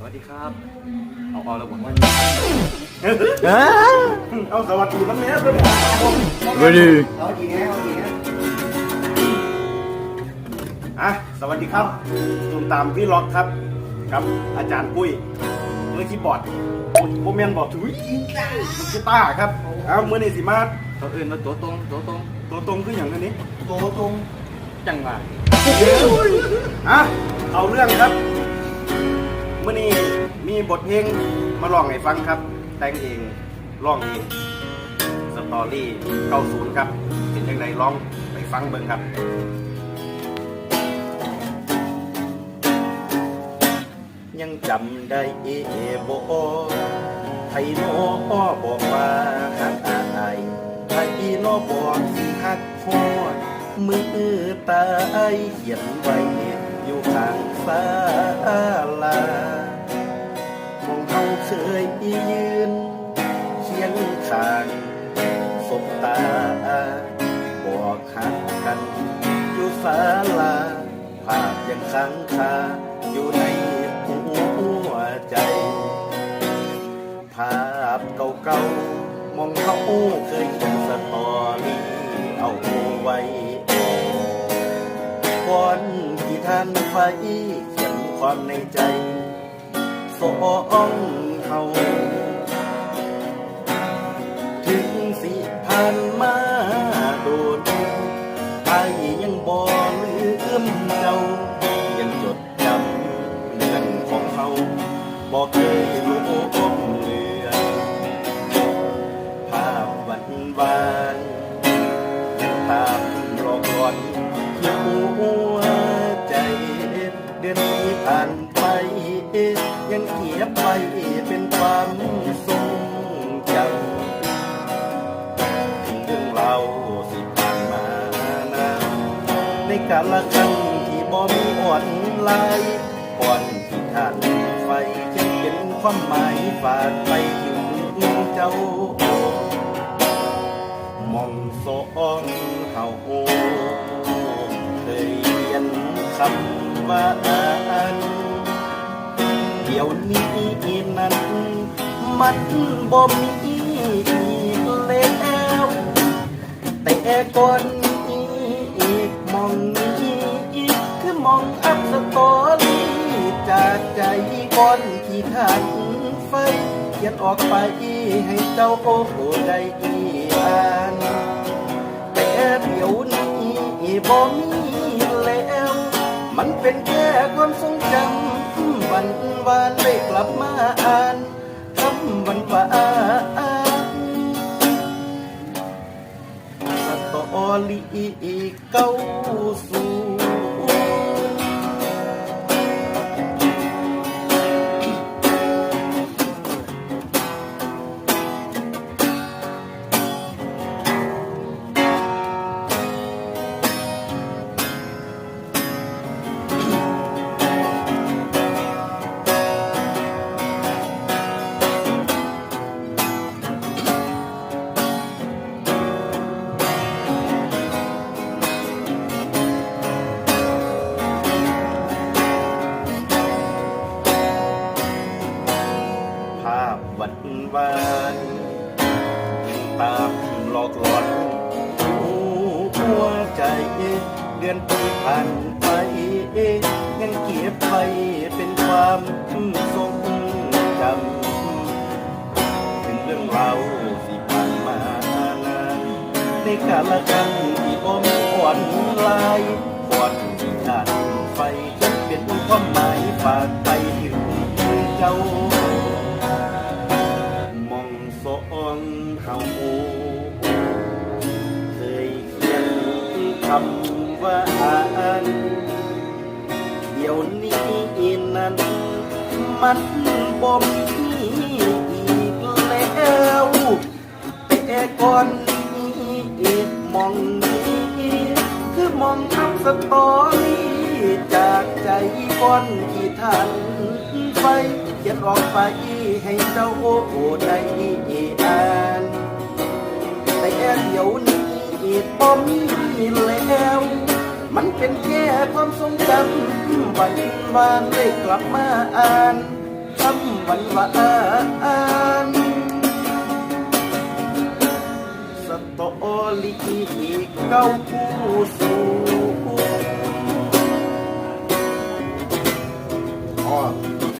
สวัสดีครับเอาเอาแล้วผมว่าเอาสวัสดีมันแม่เลยสวัสดีเอาดีแฮะเอาดีแฮะอะสวัสดีครับตุ่มตามพี่ล็อกครับกับอาจารย์ปุ้ยมือคีย์บอร์ดโมเมนบอกถุยกีตาร์ครับเอามือนี่สิมาเขาเอื่นมาตัวตรงตัวตรงตัวตรงคืออย่างนี้ตัวตรงจังหวะอะเอาเรื่องครับ มื่อนี้มีบทเพลงมาร้องให้ฟังครับ แต่งเองร้องเองสตอรี่90ครับเป็นยังไงร้องไปฟังเบิ่งครับยังจำได้เอโบไทโนบอกว่าฮักอายไทยโนบอกสิฮักฮอดมือตายเขียนไว้อยู่ข้างศาล เคยยืนเคียงข้างสบตาบอกหักกันอยู่ศาลาภาพยังค้างคาอยู่ในหัวใจ ภาพเก่าๆมองเขาเคยเขียนสตอรี่เอาไว้ก่อนที่ท่านไฟเขียนความในใจสอง เขา ถึงสิผ่านมาโดนไปยังบ่ลืมเจ้ายังจดจำเรื่องของเขาบอกเคย เดือนที่ผ่านไป ยังเก็บไว้เป็นความทรงจำถึงเรื่องเราสิผ่านมานาในกาลครั้งที่บ่มีอ่อนลายก่อนที่ท่านไฟจะเป็นความหมายฝากไปถึงเจ้ามองสองเฮาเคยเรียนคำานเดี๋ยวนี้นั้น มันบ่มีอีกแล้ว แต่ก่อนนี้อีกมองนี้อีกคือมองอัพสตอรี่จากใจก่อนที่ท่านไฟเขียนออกไปให้เจ้าโอ้โหได้อ่านแต่เดี๋ยวนี้บ่มี มันเป็นแค่ความทรงจำวันวานได้กลับมาอ่านคำวันวานสตอลี่เก้าสู่ วันวานตามหลอกหลอนหัวใจ เดือนปีผ่านไปยังเก็บไว้เป็นความทรงจำถึงเรื่องราวที่ผ่านมานานในกาลครั้งที่บ่มีอ่อนลายก่อนที่ท่านไฟจะเป็นความหมายฝากไปถึงเจ้า คำว่าอ่านเดี๋ยวนี้นั้น มันบ่มีอีกแล้วแต่ก่อนนี้มองนี้คือมองทำสตอรี่จากใจก่อนที่ท่านไปเขียนออกไปให้เจ้าโอ้โหได้อ่านแต่เดี๋ยวน บ่มีแล้ว มันเป็นแค่ความทรงจำวันวานได้กลับมาอ่านคำวันวานสตอลิเก่าผู้สูง